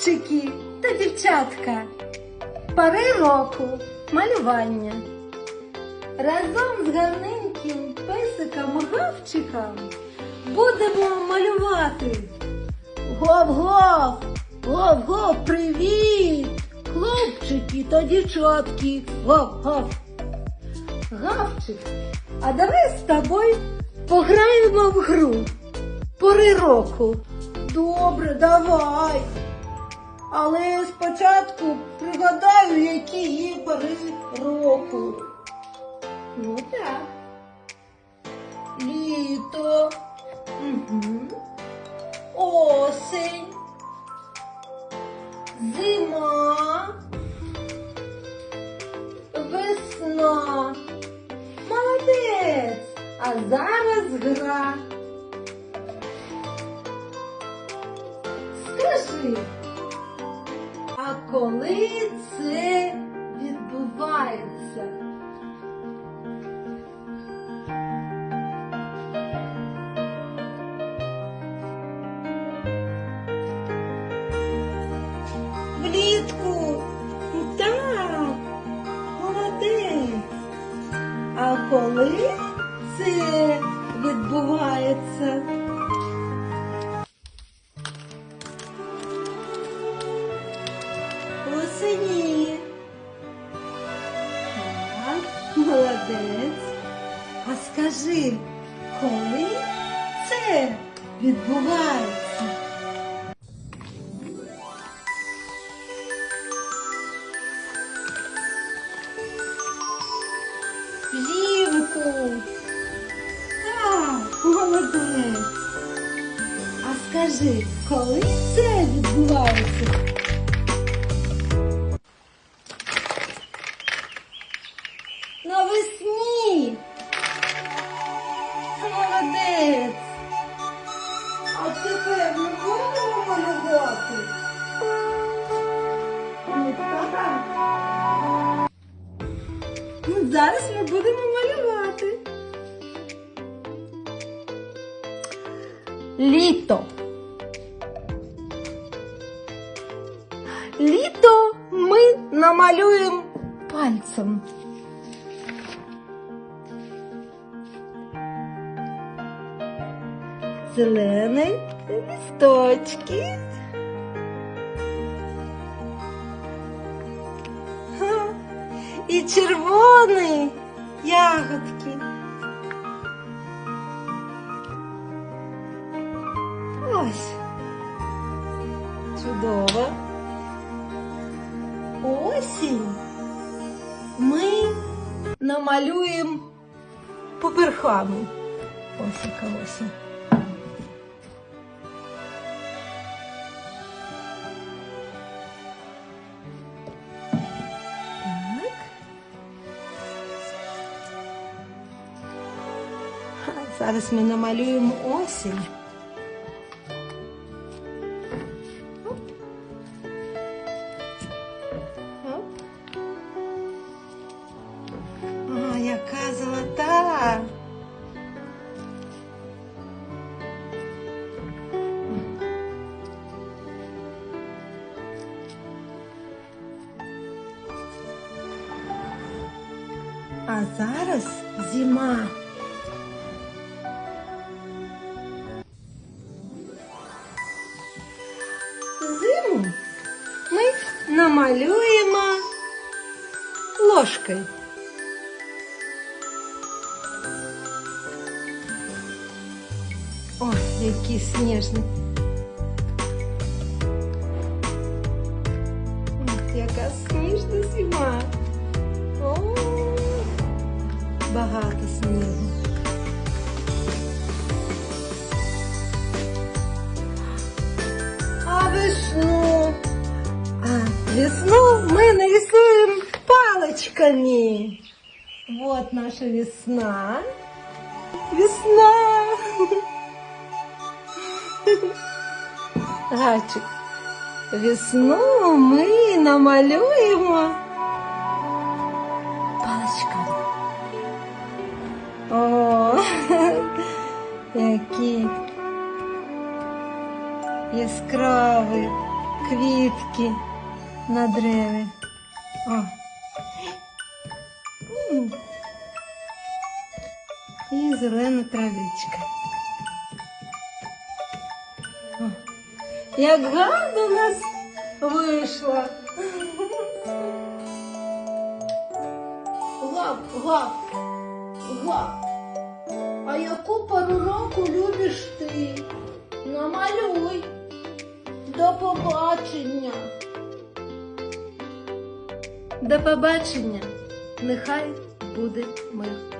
Хлопчики та дівчатка. Пари року малювання. Разом з гарненьким песиком Гавчиком будемо малювати. Гов-гов! Гов-гов, привіт! Хлопчики та дівчатки. Гов-гов! Гавчик, а давай з тобою пограємо в гру. Пори року. Добре, давай. Але спочатку пригадаю, які є пори року. Ну так. Літо. Угу. Осень. Зима. Весна. Молодець. А зараз гра. Скажи, а коли це відбувається? Влітку. Так, молодець. А коли це відбувається? Осені. Так, молодець. А скажи, коли це відбувається? Взимку. Так, молодець. А скажи, коли це відбувається? Зараз ми будемо малювати. Літо. Літо ми намалюємо пальцем. Зелений листочки. І червоний ягодки. Ось. Чудово. Осінь ми намалюємо поверхами. Ось яка осінь. Зараз ми намалюємо осінь. А, яка золота. А зараз зима. намалюємо ложкою. Ой, який сніжний. Ох, яка сніжна зима. О, багато снігу. весну мы нарисуем палочками. Вот наша весна. Весна. Гачик. Весну ми намалюємо паличками. О, які яскраві квітки На дереві. О. І зелена травичка. О. Як гарно у нас вийшло. Гап, гап, гап. А яку пору року любиш ти? Намалюй. До побачення. До побачення. Нехай буде мир.